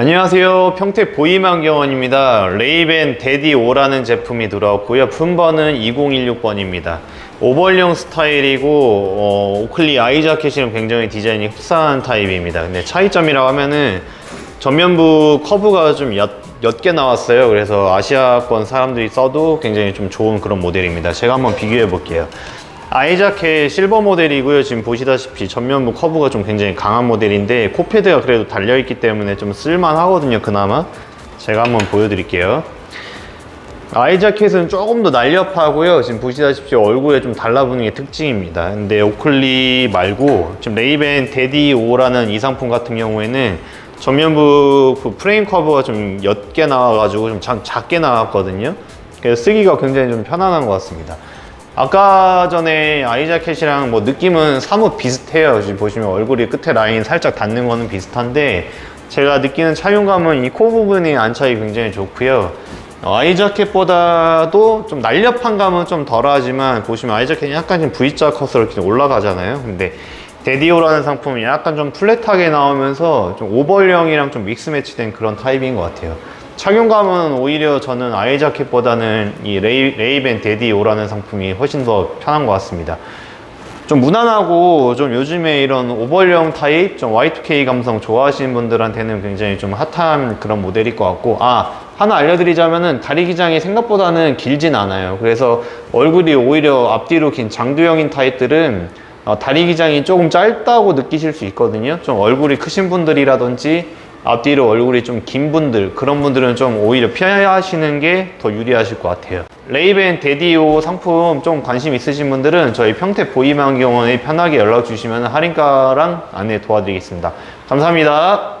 안녕하세요. 평택 보이망경원입니다. 레이벤 데디 5라는 제품이 들어왔고요. 품번은 2016번입니다. 오벌용 스타일이고 어, 오클리 아이 자켓이랑 굉장히 디자인이 흡사한 타입입니다. 근데 차이점이라고 하면은 전면부 커브가 좀 옅, 옅게 나왔어요. 그래서 아시아권 사람들이 써도 굉장히 좀 좋은 그런 모델입니다. 제가 한번 비교해 볼게요. 아이자켓 실버 모델이고요. 지금 보시다시피 전면부 커브가 좀 굉장히 강한 모델인데 코패드가 그래도 달려있기 때문에 좀 쓸만하거든요. 그나마 제가 한번 보여드릴게요. 아이자켓은 조금 더 날렵하고요. 지금 보시다시피 얼굴에 좀 달라붙는 게 특징입니다. 근데 오클리 말고 지금 레이벤 데디 5라는 이 상품 같은 경우에는 전면부 그 프레임 커버가 좀 옅게 나와가지고 좀 작, 작게 나왔거든요. 그래서 쓰기가 굉장히 좀 편안한 것 같습니다. 아까 전에 아이자켓이랑 뭐 느낌은 사뭇 비슷해요. 지금 보시면 얼굴이 끝에 라인 살짝 닿는 거는 비슷한데 제가 느끼는 착용감은 이 코 부분의 안착이 굉장히 좋고요. 어, 아이자켓보다도 좀 날렵한 감은 좀 덜하지만 보시면 아이자켓이 약간 좀 V자 컷으로 이렇게 올라가잖아요. 근데 데디오라는 상품이 약간 좀 플랫하게 나오면서 좀 오벌형이랑 좀 믹스 매치된 그런 타입인 것 같아요. 착용감은 오히려 저는 아이 자켓보다는 이 레이, 레이벤 데디오라는 상품이 훨씬 더 편한 것 같습니다. 좀 무난하고 좀 요즘에 이런 오벌형 타입, 좀 Y2K 감성 좋아하시는 분들한테는 굉장히 좀 핫한 그런 모델일 것 같고, 아, 하나 알려드리자면은 다리 기장이 생각보다는 길진 않아요. 그래서 얼굴이 오히려 앞뒤로 긴 장두형인 타입들은 어, 다리 기장이 조금 짧다고 느끼실 수 있거든요. 좀 얼굴이 크신 분들이라든지 앞뒤로 얼굴이 좀 긴 분들 그런 분들은 좀 오히려 피하시는 게 더 유리하실 것 같아요. 레이벤 데디오 상품 좀 관심 있으신 분들은 저희 평택 보이망경원에 편하게 연락 주시면 할인가랑 안내 도와드리겠습니다. 감사합니다